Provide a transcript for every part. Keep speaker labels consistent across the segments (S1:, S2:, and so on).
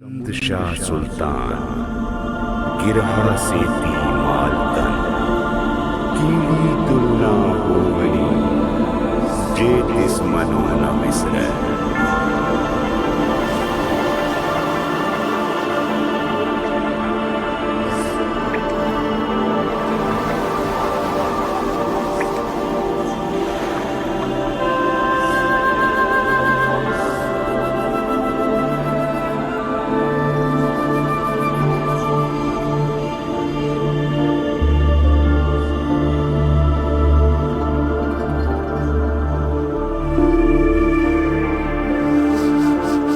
S1: ਚੰਦ ਸ਼ਾਹ ਸੁਲਤਾਨ ਗਿਰਹਾ ਸੇਤੀ ਮਾਲਤਨ ਕੀੜੀ ਤੁਲਨਾ ਹੋਵਣੀ ਜੇ ਤਿਸ ਮਨੋ ਨ ਵਿਸਰੈ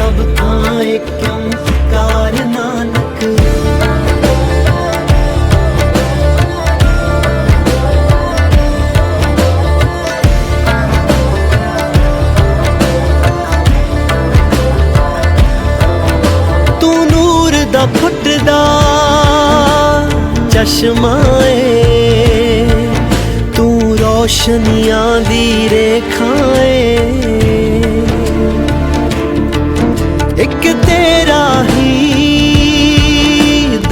S2: ਸਭ ਥਾਂ ਇੱਕ ਓੰਕਾਰ ਨਾਨਕ? ਤੂੰ ਨੂਰ ਦਾ ਫੁੱਟਦਾ ਚਸ਼ਮਾ ਏ। ਤੂੰ ਰੋਸ਼ਨੀਆਂ ਦੀ ਰੇਖਾ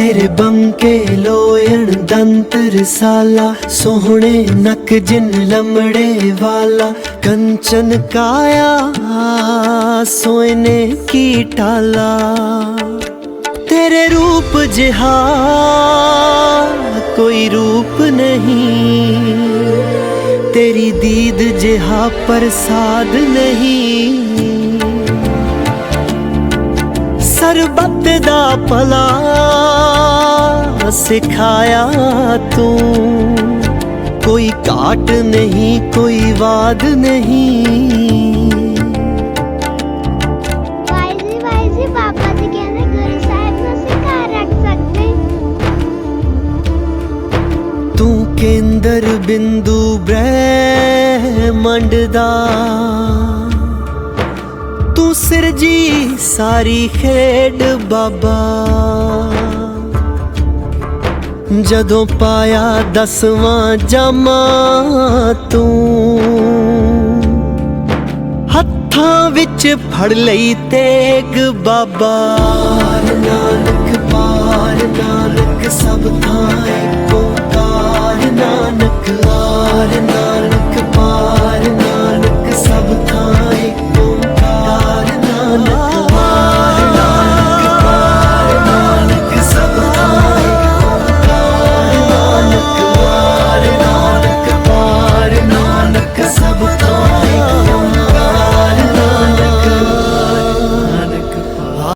S2: ਤੇਰੇ ਬੰਕੇ ਲੋਇਣ ਦੰਤਰ ਸਾਲਾ, ਸੋਹਣੇ ਨਕ ਜਿਨ ਲਮੜੇ ਵਾਲਾ, ਕੰਚਨ ਕਾਇਆ ਸੋਇਨੇ ਕੀ ਟਾਲਾ। ਤੇਰੇ ਰੂਪ ਜਿਹਾ ਕੋਈ ਰੂਪ ਨਹੀਂ, ਤੇਰੀ ਦੀਦ ਜਿਹਾ ਪ੍ਰਸਾਦ ਨਹੀਂ। ਸਰਬੱਤ ਦਾ ਭਲਾ ਸਿਖਾਇਆ ਤੂੰ। ਕੋਈ ਘਾਟ ਨਹੀਂ ਕੋਈ ਵਾਦ ਨਹੀਂ।
S3: ਜੀ ਕਹਿੰਦੇ ਗੁਰੂ ਸਾਹਿਬ ਨੂੰ ਰੱਖ ਸਕਦੇ।
S2: ਤੂੰ ਕੇਂਦਰ ਬਿੰਦੂ ਬ੍ਰਹਿਮੰਡ ਦਾ। ਸਿਰਜੀ ਸਾਰੀ ਖੇਡ ਬਾਬਾ। ਜਦੋਂ ਪਾਇਆ ਦਸਵਾਂ ਜਾਮਾ ਤੂੰ, ਹੱਥਾਂ ਵਿੱਚ ਫੜ ਲਈ ਤੇਗ ਬਾਬਾ। ਨਾਨਕ